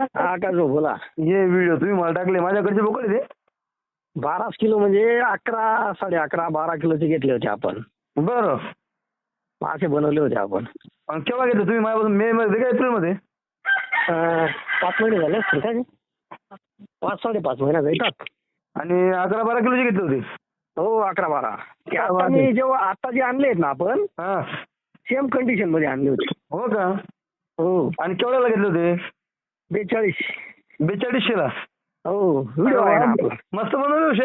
का जो बोला. हे व्हिडिओ तुम्ही मला टाकले माझ्याकडचे बोकडे ते बाराच किलो म्हणजे अकरा साडे अकरा बारा किलोचे घेतले होते आपण. बरं. असे बनवले होते आपण. आणि केव्हा घेतलं तुम्ही? माझ्यापासून मे मध्ये का एप्रिलमध्ये अं, पाच महिने झाले असतील का रे? पाच साडेपाच महिन्यात येतात आणि अकरा बारा किलोचे घेतले होते? हो अकरा बारा. ते काय आता बात मी. जेव्हा आता जे आणले आहेत ना आपण हा. सेम कंडिशनमध्ये आणले होते. हो का? हो. आणि केवढ्याला घेतले होते? बेचाळीस. बेचाळीसशेला? हो. व्हिडिओ आहे ना आपला मस्त बनवले विषय?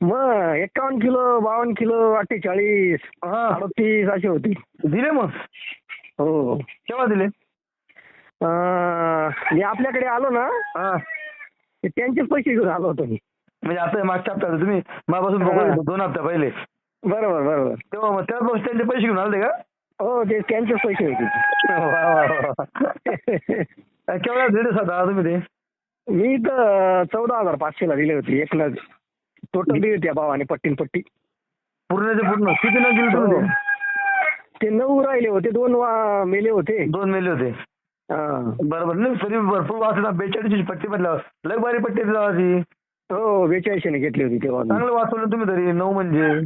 मग एकावन्न किलो बावन्न किलो अठ्ठेचाळीस हा. अडतीस अशी होती. दिले मग? हो. केव्हा दिले? अं, मी आपल्याकडे आलो ना हा. ते त्यांचेच पैसे घेऊन आलो होतो मी. म्हणजे आता मागच्या हप्त्यात तुम्ही माझ्यापासून दोन हप्त्या पहिले. बरोबर बरोबर. तेव्हा मग त्याच वर्षी त्यांचे पैसे घेऊन आले का? हो ते त्यांचेच पैसे होते. वा वा वा. केवढ्या दिले दादा तुम्ही ते? मी तर चौदा हजार पाचशेला दिले होते एक नग टोटल दिली होती या भावाने पट्टीन पट्टी. पूर्णचे पूर्ण. किती न दिले तुम्ही हो. ते? ते नऊ राहिले होते दोन वा- मेले होते. दोन मेले होते. हा. बरोबर. नाही तरी भरपूर वाचले ना बेचाळीसची पट्टी म्हटल्यावर लय बारी पट्टी दिली लावायची हो बेचाळीसशेने घेतली होती तेव्हा. चांगलं वाचवलं तुम्ही तरी नऊ म्हणजे.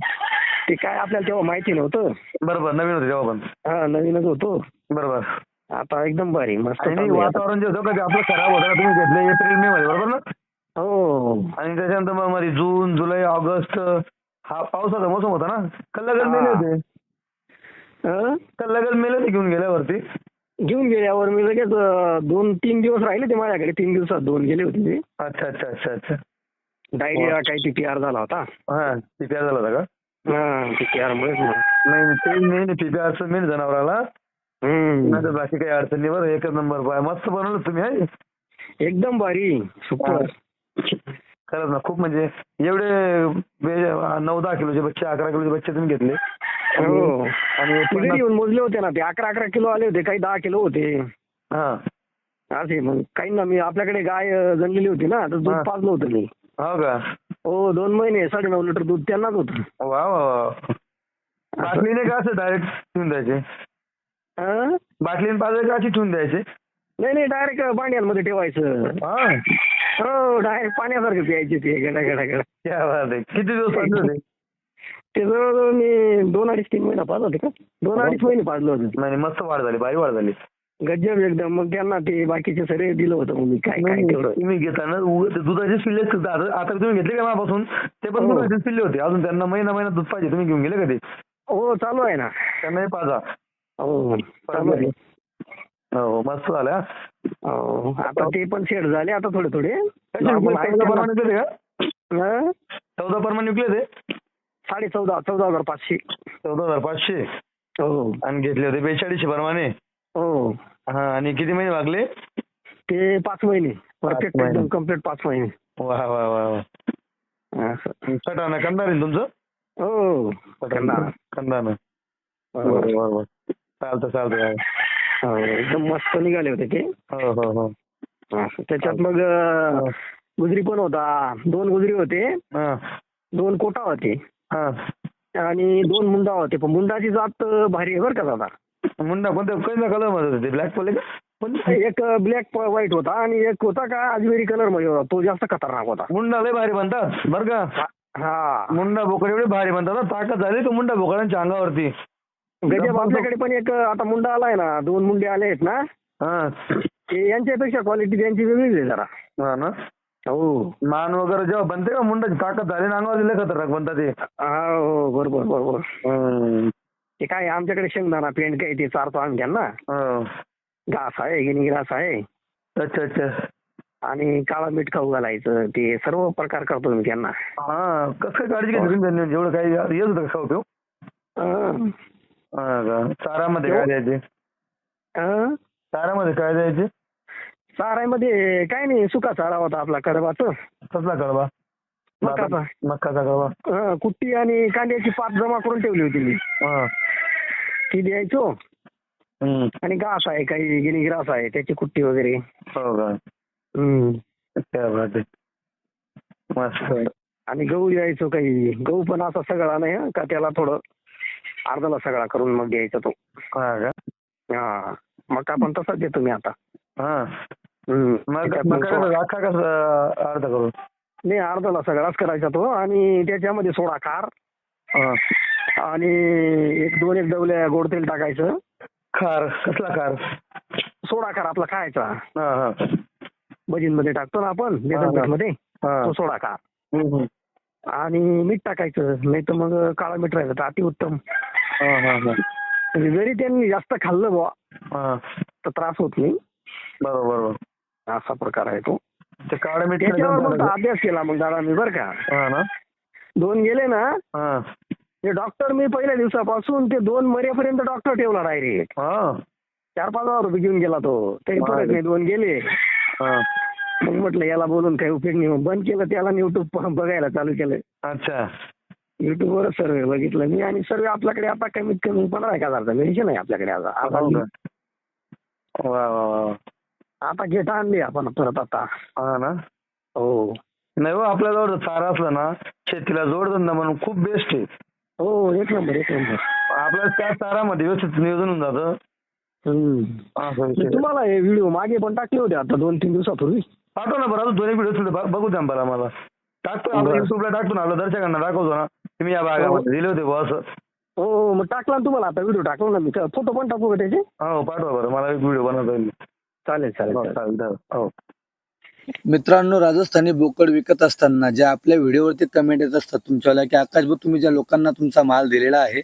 ते काय आपल्याला तेव्हा माहिती नव्हतं. बरोबर नवीन होते तेव्हा पण. हा नवीनच होतो. बरोबर. आता एकदम भारी मस्त आणि नाही, चालू आहे आता. वातावरण जे होतं का ते आपलं खराब होतं ना तुम्ही घेतलं एप्रिल मे मध्ये बरोबर ना हो आणि त्याच्यानंतर मग मध्ये जून जुलै ऑगस्ट हा पावसाचा मोसम होता ना कल्लगल हा. मेले होते हं? कल्लगल मेले होते घेऊन गेल्यावरती घेऊन गेल्यावर मी लगेच अं, दोन तीन दिवस राहिले ते माझ्याकडे तीन दिवसात दोन गेले होते ते अच्छा अच्छा अच्छा अच्छा डायरिया काही टी पी आर झाला होता हा पीपीआर झाला होता का हा टी पी आर मग. नाही नाही, ते मेन पीपीआरचं मेन जनावराला. नाही तर बाकी काही अडचण नाही बरं एकच नंबर मस्त बनवलं तुम्ही आहे एकदम भारी सुपर खरंच ना खूप म्हणजे एवढे बे- नऊ दहा किलोचे बच्चे अकरा किलोचे बच्चे तुम्ही घेतले. हो. आणि ते घरी येऊन मोजले होते ना ते अकरा अकरा किलो आले होते काही दहा किलो होते. हा. असे मग काही ना मी आपल्याकडे गाय अं, जनलेली होती ना तर दूध हा. पाजलं होतं मी. हो का? हो दोन महिने साडे नऊ लिटर दूध त्यांनाच होतं. वा वा वा. बाटलीने का असं डायरेक्ट द्यायचे? हं? बाटलीने पाजले का अशी ठेवून द्यायचे? नाही नाही डायरेक्ट भांड्यांमध्ये ठेवायचं. हा? हो डायरेक्ट पाण्यासारखं प्यायचे ते गडा गडा गडा किती दिवस पाजले होते? ते जवळजवळ मी दोन अडीच तीन महिना पाजलं होते का? दोन अडीच महिने पाजलं होतं. नाही मस्त वाढ झाली भारी वाढ झाली. गज्जब एकदम. मग त्यांना ते बाकीचे सगळे दिलं होतं मग मी. काय काय तेवढं. तुम्ही घेताना दुधाचे पिल्ले. आता तुम्ही घेतले का माझ्यापासून ते पण हो. दुधाचे पिल्ले होते. अजून त्यांना महिना महिना दूध पाहिजे. तुम्ही घेऊन गेले का ते? हो चालू आहे ना. त्यांनाही पाजा. हो हो मस्त झालं हा. आता ते पण सेट झाले आता थोडे थोडे. चौदा. परमाने विकले ते साडे चौदा चौदा हजार पाचशे. चौदा हजार पाचशे? हो. आणि घेतले होते बेचाळीसशे परमाने हो. हा आणि किती महिने लागले ते पाच महिने. परफेक्ट. एकदम कंप्लीट पाच महिने. वा वा वा वा. कटाना कंदार तुमचं? हो कंदा. कंदानं बरोबर. चालतं चालतं हो, एकदम मस्त निघाले होते ते. हो हो हो. असं. त्याच्यात मग अं, गुजरी पण होता. दोन गुजरी होते. हा. दोन कोटा होते. हा. आणि दोन मुंडा होते. पण मुंडाची जात अं, भारी आहे बरं का दादा? मुंडा कोणत्या कोणत्या कलरमध्ये होते? ब्लॅक पडले का? एक ब्लॅक व्हाईट होता आणि एक होता का अजमेरी कलरमध्ये होता. तो जास्त खतरनाक होता. मुंडा लय भारी बनतात बरं का? हा. मुंडा बोकड एवढे भारी बनतात ना ताकद झाली का मुंडा बोकडांच्या अंगावरती. गजब आपल्याकडे पण एक आता मुंडा आलाय ना दोन मुंडे आले आहेत ना. हा. ते यांच्यापेक्षा क्वालिटी त्यांची वेगळीच आहे जरा. हा ना? हो. मान वगैरे जेव्हा बनते का मुंडाची ताकद झाली ना अंगावर लय खतरनाक बनतात ते? हा हो बरोबर बरोबर. हम्म. ते काय आमच्याकडे शेंगदाणा पेंट काय ते चारतो आम्ही त्यांना हो. घास आहे गिनी घास आहे. अच्छा अच्छा. आणि काळा मीठ खाऊ घालायचं ते सर्व प्रकार करतो मी त्यांना. हा कसं काय काळजी घेतली तुम्ही त्यांनी? जेवढं काही येत होतं का खाऊ पिऊ हा चारामध्ये काय द्यायचे? चारामध्ये काय द्यायचे? चारामध्ये काय नाही सुका चारा होता आपला कडबाचं कसला कळवा मकाचा अं, कुट्टी आणि कांद्याची पात जमा करून ठेवली होती मी. ती द्यायचो. आणि घास आहे काही गिनी ग्रास आहे त्याची कुट्टी वगैरे. हो का? मस्त. आणि गहू द्यायचो काही. गहू पण असा सगळा नाही का त्याला थोडं अर्धाला सगळा करून मग द्यायचा तो. हा का? हा. मका पण तसाच देतो मी आता. हा. त्याच्यात मग कसा अर्धा करून? नाही अर्धाला सगळाच करायचा तो आणि त्याच्यामध्ये सोडा खार. हा. आणि एक दोन एक डवल्या गोड तेल टाकायचं. खार. कसला खार? सोडा खार आपला खायचा. हा हा. भजींमध्ये टाकतो ना आपण हा. बेसन पीठमध्ये हा. तो सोडा खार. हम्म, हम्म. आणि मीठ टाकायचं नाही तर मग काळं मीठ राहिलं तर अतिउत्तम. हा हा हा. म्हणजे जरी त्यांनी जास्त खाल्लं बुवा तर त्रास होत नाही. बरोबर असा प्रकार आहे तो. ते काळं मीठ त्याच्यावर? अभ्यास केला मग दादा मी बरं का? हा ना? दोन गेले ना हा. ते डॉक्टर मी पहिल्या दिवसापासून ते दोन मरेपर्यंत डॉक्टर ठेवला डायरेक्ट चार पाच हजार रुपये घेऊन गेला तो. तरी वा. परत नाही दोन गेले. मग म्हटलं याला बोलून काही उपयोग नाही. मग बंद केलं त्याला युट्यूब बघायला चालू केलं अच्छा. युट्यूबवर सर्वे बघितलं मी आणि सर्वे आपल्याकडे आता कमीत कमी पंधरा एक हजारचा मेडिसिन आहे आपल्याकडे आता. आता हो? वा वा वा वा. आता घेत आणली आपण परत आता. हा ना? हो. नाही हो आपल्याजवळ चारा असला ना शेतीला जोडधंदा म्हणून खूप बेस्ट आहे. हो एक नंबर एक नंबर. आपल्या त्या चारामध्ये व्यवस्थित नियोजन होऊन जातं. तुम्हाला हे व्हिडिओ मागे पण टाकले होते आता दोन तीन दिवसापूर्वी? पाठव ना बरं अजून दोन्ही व्हिडिओ बघू द्या मला मला टाकतो आपण बरं. युट्यूबला टाकतो ना आपल्या दर्शकांना दाखवतो ना. तुम्ही या भागामध्ये दिले होते बुवा असं. हो हो मग टाकला ना तुम्हाला आता व्हिडिओ टाकला ना मी. फोटो पण टाकू का त्याचे? हो पाठवा बरं मला एक व्हिडिओ बनवता येईल. चालेल चालेल हो, चालेल. चालेल चालेल. हो. मित्रांनो राजस्थानी बोकड विकत असताना ज्या आपल्या व्हिडिओवरती कमेंट येत असतात तुमच्यावाल्या की आकाश भाऊ तुम्ही ज्या लोकांना तुमचा माल दिलेला आहे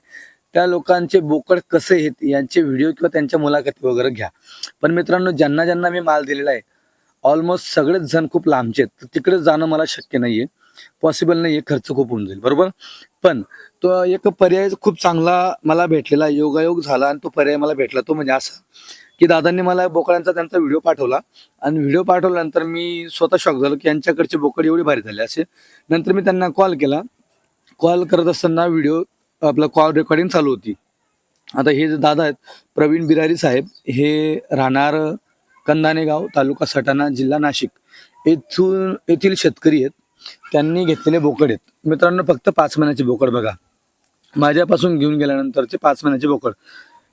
त्या लोकांचे बोकड कसे आहेत यांचे व्हिडिओ किंवा त्यांच्या मुलाखती वगैरे घ्या. पण मित्रांनो ज्यांना ज्यांना मी माल दिलेला आहे ऑलमोस्ट सगळेच जण खूप लांबचे आहेत. तर तिकडे जाणं मला शक्य नाहीये. पॉसिबल नाहीये खर्च खूप होऊन जाईल. बरोबर? पण तो एक पर्याय खूप चांगला मला भेटलेला योगायोग झाला आणि तो पर्याय मला भेटला. तो म्हणजे असा की दादांनी मला बोकडांचा त्यांचा व्हिडिओ पाठवला आणि व्हिडिओ पाठवल्यानंतर मी स्वतः शॉक झालो की यांच्याकडचे बोकड एवढी भारी झाले. असे नंतर मी त्यांना कॉल केला. कॉल करत असताना व्हिडिओ आपला कॉल रेकॉर्डिंग चालू होती. आता हे जे दादा आहेत प्रवीण बिरारी साहेब हे राहणार कंदाने गाव तालुका सटाणा जिल्हा नाशिक येथून येथील शेतकरी आहेत. त्यांनी घेतलेले बोकड आहेत. मित्रांनो फक्त पाच महिन्याचे बोकड बघा. माझ्यापासून घेऊन गेल्यानंतरचे पाच महिन्याचे बोकड.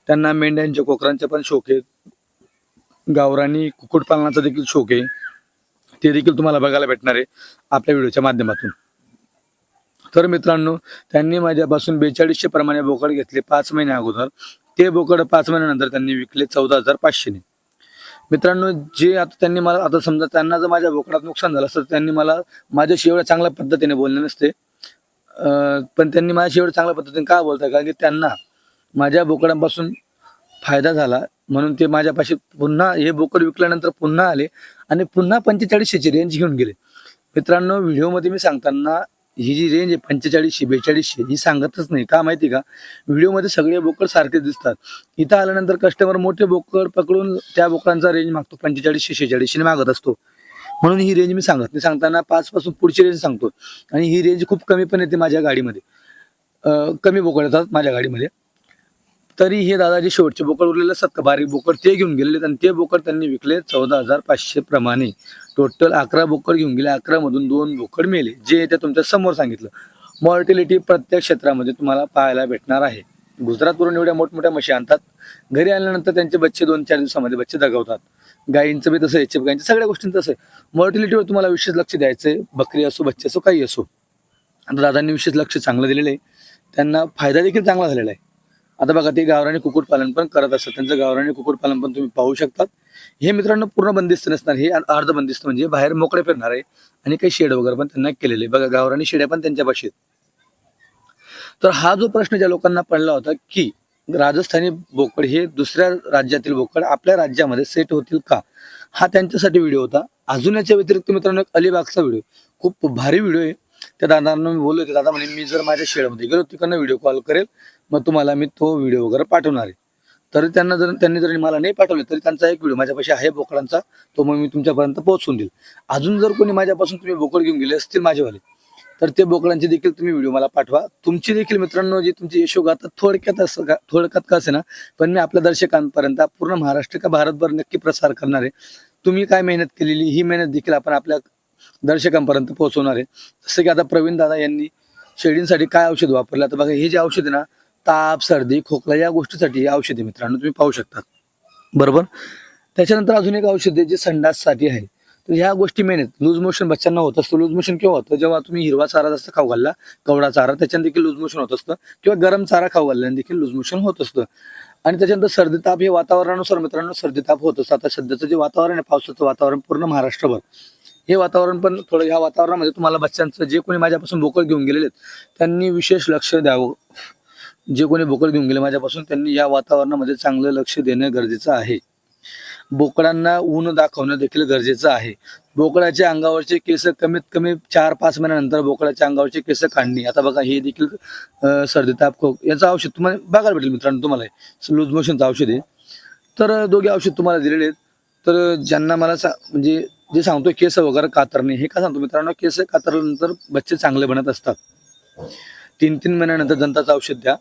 त्यांना मेंढ्यांचे कोकरांचे पण शौक आहेत. गावरानी कुक्कुटपालनाचा देखील शौक आहे. ते देखील तुम्हाला बघायला भेटणार आहे आपल्या व्हिडिओच्या माध्यमातून. तर मित्रांनो त्यांनी माझ्यापासून बेचाळीसशे प्रमाणे बोकड घेतले पाच महिन्या अगोदर. ते बोकड पाच महिन्यानंतर त्यांनी विकले चौदा हजार पाचशेने. मित्रांनो जे आता त्यांनी मला आता समजा त्यांना जर माझ्या बोकडात नुकसान झालं असतं तर त्यांनी मला माझ्याशी एवढ्या चांगल्या पद्धतीने बोलले नसते. पण त्यांनी माझ्याशी एवढ्या चांगल्या पद्धतीने का बोलतात कारण की त्यांना माझ्या बोकडांपासून फायदा झाला. म्हणून ते माझ्यापाशी पुन्हा हे बोकड विकल्यानंतर पुन्हा आले आणि पुन्हा पंचेचाळीसशेची रेंज घेऊन गेले. मित्रांनो व्हिडिओमध्ये मी सांगताना ही जी रेंज आहे पंचेचाळीसशे बेचाळीसशे ही सांगतच नाही. का माहिती का? व्हिडिओमध्ये सगळे बोकड सारखेच दिसतात. इथं आल्यानंतर कस्टमर मोठे बोकड पकडून त्या बोकडांचा रेंज मागतो. पंचेचाळीसशे शेहेचाळीसशे मागत असतो. म्हणून ही रेंज मी सांगत नाही. सांगताना पाचपासून पुढची रेंज सांगतो. आणि ही रेंज खूप कमी पण येते माझ्या गाडीमध्ये. कमी बोकड येतात माझ्या गाडीमध्ये. तरी हे दादाजी शेवटचे बोकड उरलेले असतात का? बारीक बोकड ते घेऊन गेलेले आणि ते बोकड त्यांनी विकले चौदा हजार पाचशे प्रमाणे. टोटल अकरा बोकड घेऊन गेले. अकरामधून दोन बोकड मेले जे ते तुमच्यासमोर सांगितलं. मॉर्टिलिटी प्रत्येक क्षेत्रामध्ये तुम्हाला पाहायला भेटणार आहे. गुजरातवरून एवढ्या मोठमोठ्या मशी आणतात. घरी आल्यानंतर त्यांचे बच्चे दोन चार दिवसामध्ये बच्चे दगवतात. गायींचं बी तसं याचे गायींचं सगळ्या गोष्टींचं तसं मॉर्टिलिटीवर तुम्हाला विशेष लक्ष द्यायचं बकरी असो बच्चे असो काही असो. आता दादांनी विशेष लक्ष चांगलं दिलेलं आहे. त्यांना फायदा देखील चांगला झालेला आहे. आता बघा ते गावरानी कुक्कुटपालन पण करत असतात. त्यांचं गावरानी कुक्कुटपालन पण तुम्ही पाहू शकतात. हे मित्रांनो पूर्ण बंदिस्त नसणार. हे अर्ध बंदिस्त म्हणजे बाहेर मोकळे फिरणार आहे आणि काही शेड वगैरे पण त्यांना केलेले बघा गावरानी शेड्या पण त्यांच्या पाशी आहेत. तर हा जो प्रश्न ज्या लोकांना पडला होता की राजस्थानी बोकड हे दुसऱ्या राज्यातील बोकड आपल्या राज्यामध्ये सेट होतील का? हा त्यांच्यासाठी व्हिडिओ होता. अजून याच्या व्यतिरिक्त मित्रांनो अलिबागचा व्हिडिओ. खूप भारी व्हिडिओ आहे. त्या दादांना मी बोललो होते दादा म्हणे मी जर माझ्या शेडमध्ये गेलो तिकडनं व्हिडिओ कॉल करेल मग तुम्हाला मी तो व्हिडिओ वगैरे पाठवणार आहे. तरी त्यांना जर त्यांनी जर मला नाही पाठवले तरी त्यांचा एक व्हिडिओ माझ्यापाशी आहे बोकडांचा तो मग मी तुमच्यापर्यंत पोहोचवून देईल. अजून जर कोणी माझ्यापासून तुम्ही बोकड घेऊन गेले असतील माझेवाले तर ते बोकडांचे देखील तुम्ही व्हिडिओ मला पाठवा. तुमची देखील मित्रांनो जी तुमची यशोगाथा थोडक्यात असं का थोडक्यात का असे ना पण मी आपल्या दर्शकांपर्यंत पूर्ण महाराष्ट्र का भारतभर नक्की प्रसार करणार आहे. तुम्ही काय मेहनत केलेली ही मेहनत देखील आपण आपल्या दर्शकांपर्यंत पोहोचवणार आहे. जसं की आता प्रवीण दादा यांनी शेळींसाठी काय औषध वापरलं? आता बघा हे जे औषध ना ताप सर्दी खोकला या गोष्टीसाठी हे मित्रांनो तुम्ही पाहू शकता. बरोबर? त्याच्यानंतर अजून एक औषध आहे जे संडाससाठी आहे. तर ह्या गोष्टी मेन आहेत. लूज मोशन बच्चांना होत असतं. लूज मोशन केव्हा होतं? जेव्हा तुम्ही हिरवा चारा जास्त खाऊ घालला कवडा चारा त्याच्यानं देखील लूज मोशन होत असतं. किंवा गरम चारा खाऊ घालल्याने देखील लूज मोशन होत असतं. आणि त्याच्यानंतर सर्दी ताप हे वातावरणानुसार मित्रांनो सर्दी ताप होत असतं. आता सध्याचं जे वातावरण आहे पावसाचं वातावरण पूर्ण महाराष्ट्रभर. हे वातावरण पण थोडं ह्या वातावरणामध्ये तुम्हाला बच्चांचं जे कोणी माझ्यापासून बोकळ घेऊन गेलेले आहेत त्यांनी विशेष लक्ष द्यावं. जे कोणी बोकड घेऊन गेले माझ्यापासून त्यांनी या वातावरणामध्ये चांगलं लक्ष देणं गरजेचं आहे. बोकडांना ऊन दाखवणं देखील गरजेचं आहे. बोकडाच्या अंगावरचे केस कमीत कमी चार पाच महिन्यानंतर बोकडाच्या अंगावरचे केस काढणे. आता बघा हे देखील सर्दी ताप खोक याचं औषध तुम्हाला बघायला भेटेल मित्रांनो तुम्हाला. लूज मोशनचं औषध आहे. तर दोघे औषध तुम्हाला दिलेले आहेत. तर ज्यांना मला सा म्हणजे जे सांगतो केस वगैरे कातरणे हे का सांगतो मित्रांनो? केस कातरल्यानंतर बच्चे चांगले बनत असतात. तीन तीन महिन्यानंतर दंताचं औषध द्या.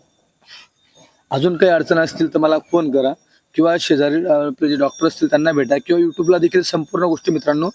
अजून काही अडचण असतील तर मला फोन करा किंवा शेजारी आपले जे डॉक्टर असतील त्यांना भेटा किंवा युट्यूबला देखील संपूर्ण गोष्टी मित्रांनो